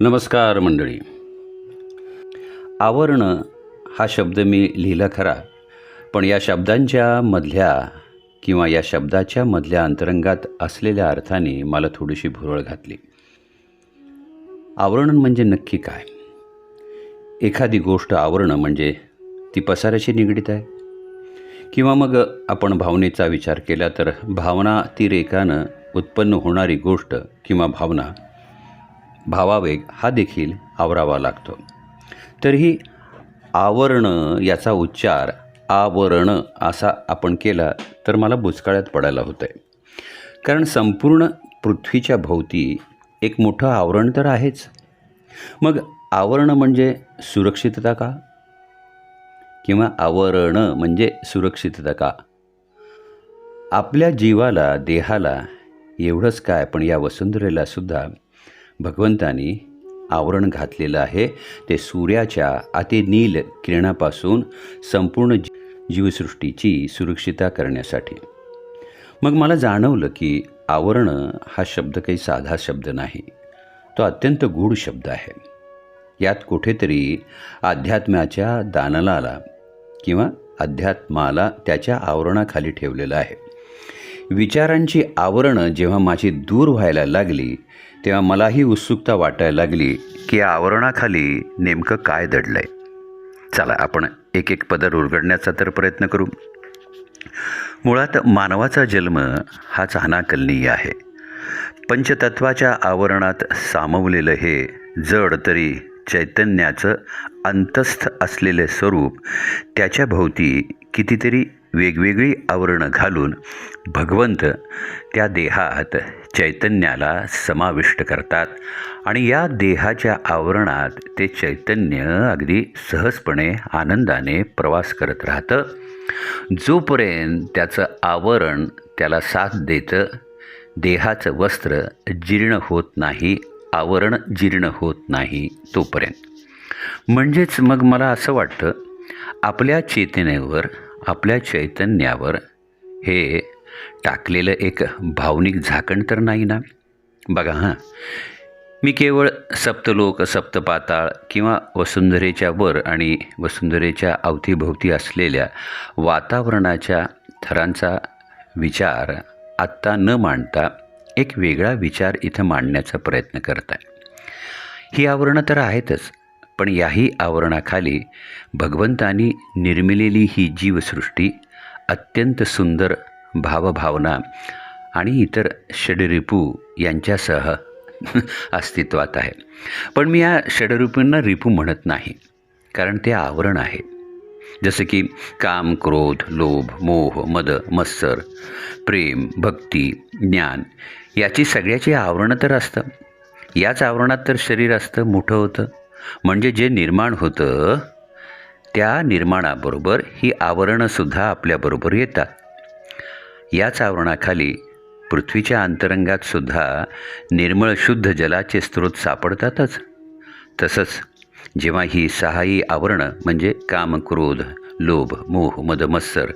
नमस्कार मंडळी. आवरणं हा शब्द मी लिहिला खरा पण या शब्दांच्या मधल्या किंवा या शब्दाच्या मधल्या अंतरंगात असलेल्या अर्थाने मला थोडीशी भुरळ घातली. आवरण म्हणजे नक्की काय? एखादी गोष्ट आवरणं म्हणजे ती पसाऱ्याशी निगडीत आहे? किंवा मग आपण भावनेचा विचार केला तर भावना ती रेखानं उत्पन्न होणारी गोष्ट किंवा भावना भावावेग हा देखील आवरावा लागतो. तरीही आवरणं याचा उच्चार आवरण असा आपण केला तर मला बुचकाळ्यात पडायला होतं आहे कारण संपूर्ण पृथ्वीच्या भोवती एक मोठं आवरण तर आहेच. मग आवरण म्हणजे सुरक्षितता का? किंवा आवरण म्हणजे सुरक्षितता का? आपल्या जीवाला देहाला एवढंच काय पण या वसुंधरेला सुद्धा भगवंतानी आवरण घातलेलं आहे. ते सूर्याच्या अतिनील किरणापासून संपूर्ण जी- जीवसृष्टीची सुरक्षिता करण्यासाठी. मग मला जाणवलं की आवरण हा शब्द काही साधा शब्द नाही. तो अत्यंत गूढ शब्द आहे. यात कुठेतरी अध्यात्माच्या दानलाला किंवा अध्यात्माला त्याच्या आवरणाखाली ठेवलेलं आहे. विचारांची आवरणं जेव्हा माझी दूर व्हायला लागली तेव्हा मलाही उत्सुकता वाटायला लागली की या आवरणाखाली नेमकं काय दडलं आहे चला आपण एक एक पदर उलगडण्याचा तर प्रयत्न करू. मुळात मानवाचा जन्म हा चाहनाकलनीय आहे. पंचतत्वाच्या आवरणात सामावलेलं हे जड तरी चैतन्याचं अंतस्थ असलेले स्वरूप त्याच्या भोवती कितीतरी वेगवेगळी आवरणं घालून भगवंत त्या देहात चैतन्याला समाविष्ट करतात. आणि या देहाच्या आवरणात ते चैतन्य अगदी सहजपणे आनंदाने प्रवास करत राहतं. जोपर्यंत त्याचं आवरण त्याला साथ देतं देहाचं वस्त्र जीर्ण होत नाही आवरण जीर्ण होत नाही तोपर्यंत. म्हणजेच मग मला असं वाटतं आपल्या चेतनेवर आपल्या चैतन्यावर हे टाकलेलं एक भावनिक झाकण तर नाही ना? बघा हां. मी केवळ सप्तलोक सप्तपाताळ किंवा वसुंधरेच्या वर आणि वसुंधरेच्या अवतीभोवती असलेल्या वातावरणाच्या थरांचा विचार आत्ता न मांडता एक वेगळा विचार इथं मांडण्याचा प्रयत्न करत आहे ही आवरणं तर आहेतच. पण याही आवरणाखाली भगवंतानी निर्मिलेली ही जीवसृष्टी अत्यंत सुंदर भावभावना आणि इतर षडरिपू यांच्यासह अस्तित्वात आहे. पण मी या षडरिपूंना रिपू म्हणत नाही कारण ते आवरण आहे. जसं की काम क्रोध लोभ मोह मद मत्सर प्रेम भक्ती ज्ञान याची सगळ्याची आवरणं तर असतं. याच आवरणात तर शरीर असतं मोठं होतं. म्हणजे जे निर्माण होतं त्या निर्माणाबरोबर ही आवरणंसुद्धा आपल्याबरोबर येतात. याच आवरणाखाली पृथ्वीच्या अंतरंगात सुद्धा निर्मळ शुद्ध जलाचे स्रोत सापडतातच. तसंच जेव्हा ही सहाही आवरणं म्हणजे काम क्रोध लोभ मोह मदमत्सर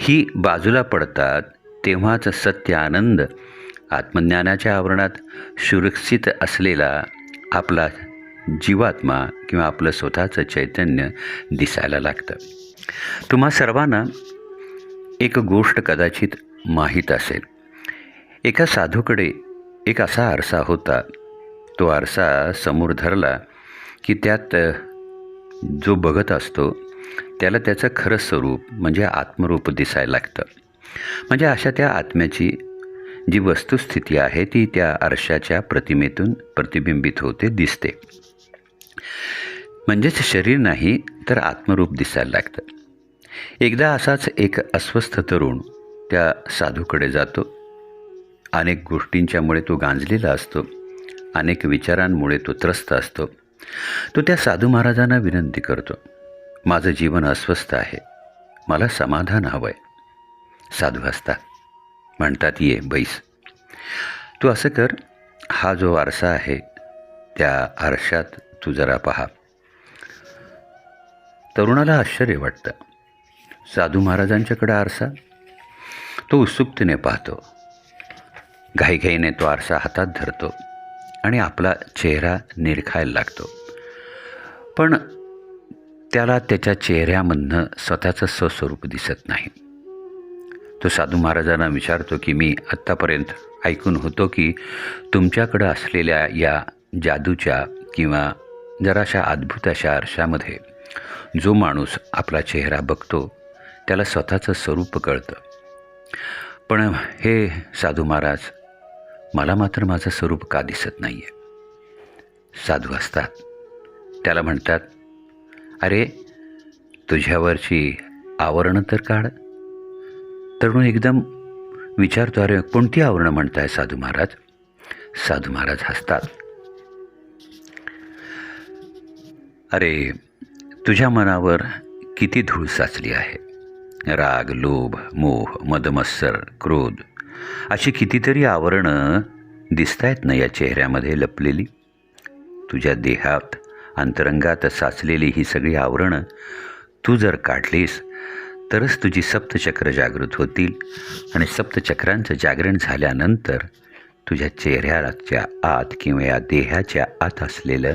ही बाजूला पडतात तेव्हाच सत्य आनंद आत्मज्ञानाच्या आवरणात सुरक्षित असलेला आपला जीवात्मा किंवा आपलं स्वतःचं चैतन्य दिसायला लागतं. तुम्हा सर्वांना एक गोष्ट कदाचित माहीत असेल. एका साधूकडे एक असा आरसा होता तो आरसा समोर धरला की त्यात जो बघत असतो त्याला त्याचं खरं स्वरूप म्हणजे आत्मरूप दिसायला लागतं. म्हणजे अशा त्या आत्म्याची जी वस्तुस्थिती आहे ती त्या आरशाच्या प्रतिमेतून प्रतिबिंबित होते दिसते. म्हणजेच शरीर नाही तर आत्मरूप दिसायला लागतं. एकदा असाच एक अस्वस्थ तरुण त्या साधूकडे जातो. अनेक गोष्टींच्यामुळे तो गांजलेला असतो. अनेक विचारांमुळे तो त्रस्त असतो. तो त्या साधू महाराजांना विनंती करतो माझं जीवन अस्वस्थ आहे. मला समाधान हवं आहे साधू असतात म्हणतात ये बैस. तू असं कर हा जो आरसा आहे त्या आरशात तू जरा पहा. तरुणाला आश्चर्य वाटतं. साधू महाराजांच्याकडे आरसा? तो उत्सुकतेने पाहतो. घाईघाईने तो आरसा हातात धरतो आणि आपला चेहरा निरखायला लागतो. पण त्याला त्याच्या चेहऱ्यामधनं स्वतःचं स्वस्वरूप दिसत नाही. तो साधू महाराजांना विचारतो की मी आत्तापर्यंत ऐकून होतो की तुमच्याकडं असलेल्या या जादूच्या किंवा जराशा अद्भुत अशा आरशामध्ये जो माणूस आपला चेहरा बघतो त्याला स्वतःचं स्वरूप कळतं. पण हे साधू महाराज मला मात्र माझं स्वरूप का दिसत नाही आहे साधू असतात. त्याला म्हणतात अरे तुझ्यावरची आवरणं तर काढ. तरुण एकदम विचारतो अरे कोणती आवरणं म्हणताय साधू महाराज? साधू महाराज हसतात. अरे तुझ्या मनावर किती धूळ साचली आहे? राग लोभ मोह मदमत्सर क्रोध अशी कितीतरी आवरणं दिसत आहेत ना या चेहऱ्यामध्ये लपलेली? तुझ्या देहात अंतरंगात साचलेली ही सगळी आवरणं तू जर काढलीस तरच तुझी सप्तचक्र जागृत होतील आणि सप्तचक्रांचं जागरण झाल्यानंतर तुझ्या चेहऱ्याच्या आत किंवा या देहाच्या आत असलेलं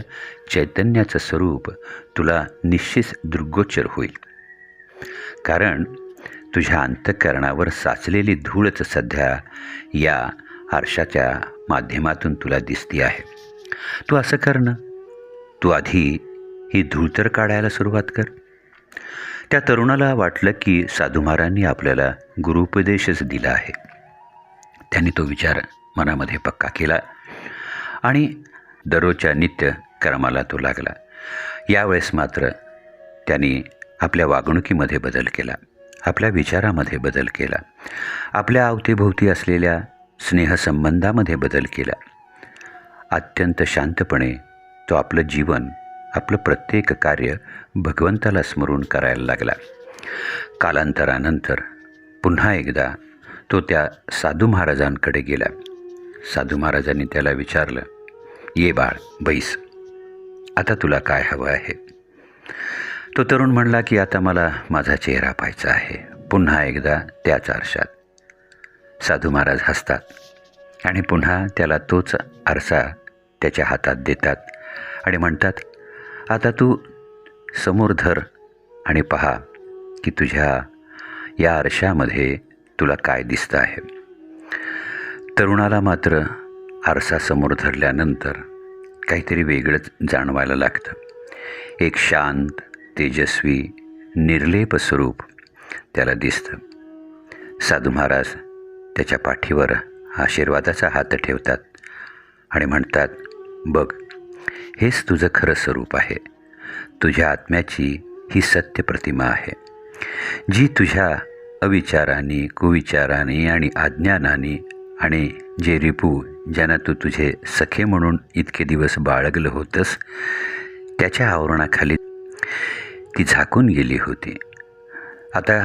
चैतन्याचं स्वरूप तुला निश्चित दृग्गोचर होईल. कारण तुझ्या अंतःकरणावर साचलेली धूळच सध्या या आरशाच्या माध्यमातून तुला दिसती आहे. तू असं कर ना. तू आधी ही धूळ तर काढायला सुरुवात कर. त्या तरुणाला वाटलं की साधू महाराजांनी आपल्याला गुरुपदेशच दिला आहे. त्यांनी तो विचार मनामध्ये पक्का केला. आणि दररोजच्या नित्य कर्माला तो लागला. यावेळेस मात्र त्यांनी आपल्या वागणुकीमध्ये बदल केला. आपल्या विचारामध्ये बदल केला. आपल्या अवतीभोवती असलेल्या स्नेहसंबंधामध्ये बदल केला. अत्यंत शांतपणे तो आपलं जीवन आपलं प्रत्येक कार्य भगवंताला स्मरून करायला लागला. कालांतरानंतर पुन्हा एकदा तो त्या साधू महाराजांकडे गेला. साधू महाराजांनी त्याला विचारलं ये बाळ बैस. आता तुला काय हवं आहे? तो तरुण म्हणला की आता मला माझा चेहरा पाहायचा आहे. पुन्हा एकदा त्याच आरशात. साधू महाराज हसतात आणि पुन्हा त्याला तोच आरसा त्याच्या हातात देतात आणि म्हणतात आता तू समोर धर आणि पहा की तुझ्या या आरशामध्ये तुला काय दिसतं आहे. तरुणाला मात्र आरसा समोर धरल्यानंतर काहीतरी वेगळंच जाणवायला लागतं. एक शांत तेजस्वी निर्लेप स्वरूप त्याला दिसतं. साधू महाराज त्याच्या पाठीवर आशीर्वादाचा हात ठेवतात आणि म्हणतात बघ हेच तुझं खरं स्वरूप आहे. तुझ्या आत्म्याची ही सत्य प्रतिमा आहे. जी तुझ्या अविचाराने कुविचाराने आणि अज्ञानाने आणि जे रिपू ज्यांना तू तुझे सखे म्हणून इतके दिवस बाळगलं होतंस त्याच्या आवरणाखाली ती झाकून गेली होती. आता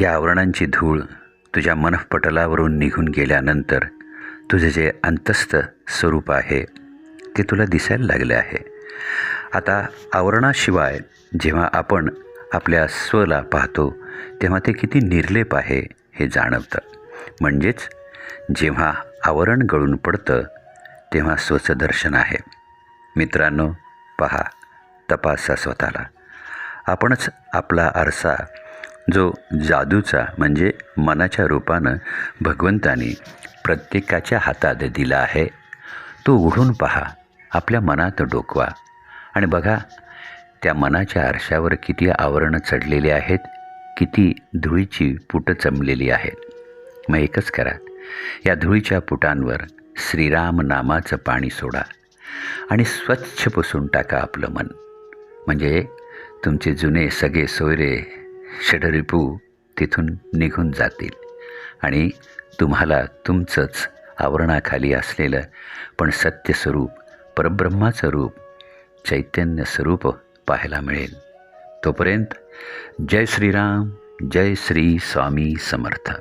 या आवरणांची धूळ तुझ्या मनःपटलावरून निघून गेल्यानंतर तुझे जे अंतस्थ स्वरूप आहे ते तुला दिसायला लागले आहे. आता आवरणाशिवाय जेव्हा आपण आपल्या स्वला पाहतो तेव्हा ते किती निर्लेप आहे हे जाणवतं. म्हणजेच जेव्हा आवरण गळून पडतं तेव्हा स्वचं दर्शन आहे. मित्रांनो पहा तपासा स्वतःला. आपणच आपला आरसा जो जादूचा म्हणजे मनाच्या रूपानं भगवंताने प्रत्येकाच्या हातात दिला आहे तो उघडून पहा आपल्या मनात डोकवा. आणि बघा त्या मनाच्या आरशावर किती आवरणं चढलेली आहेत किती धुळीची पुटं चमलेली आहेत. मग एकच करा. या धुळीच्या पुटांवर श्रीराम नामाचं पाणी सोडा आणि स्वच्छ पुसून टाका आपलं मन. म्हणजे तुमचे जुने सगळे सोयरे षडरिपू तिथून निघून जातील आणि तुम्हाला तुमचंच आवरणाखाली असलेलं पण सत्य स्वरूप परब्रह्माचं रूप चैतन्य स्वरूप पाहायला मिळेल. तोपर्यंत जय श्रीराम जय श्री स्वामी समर्थ.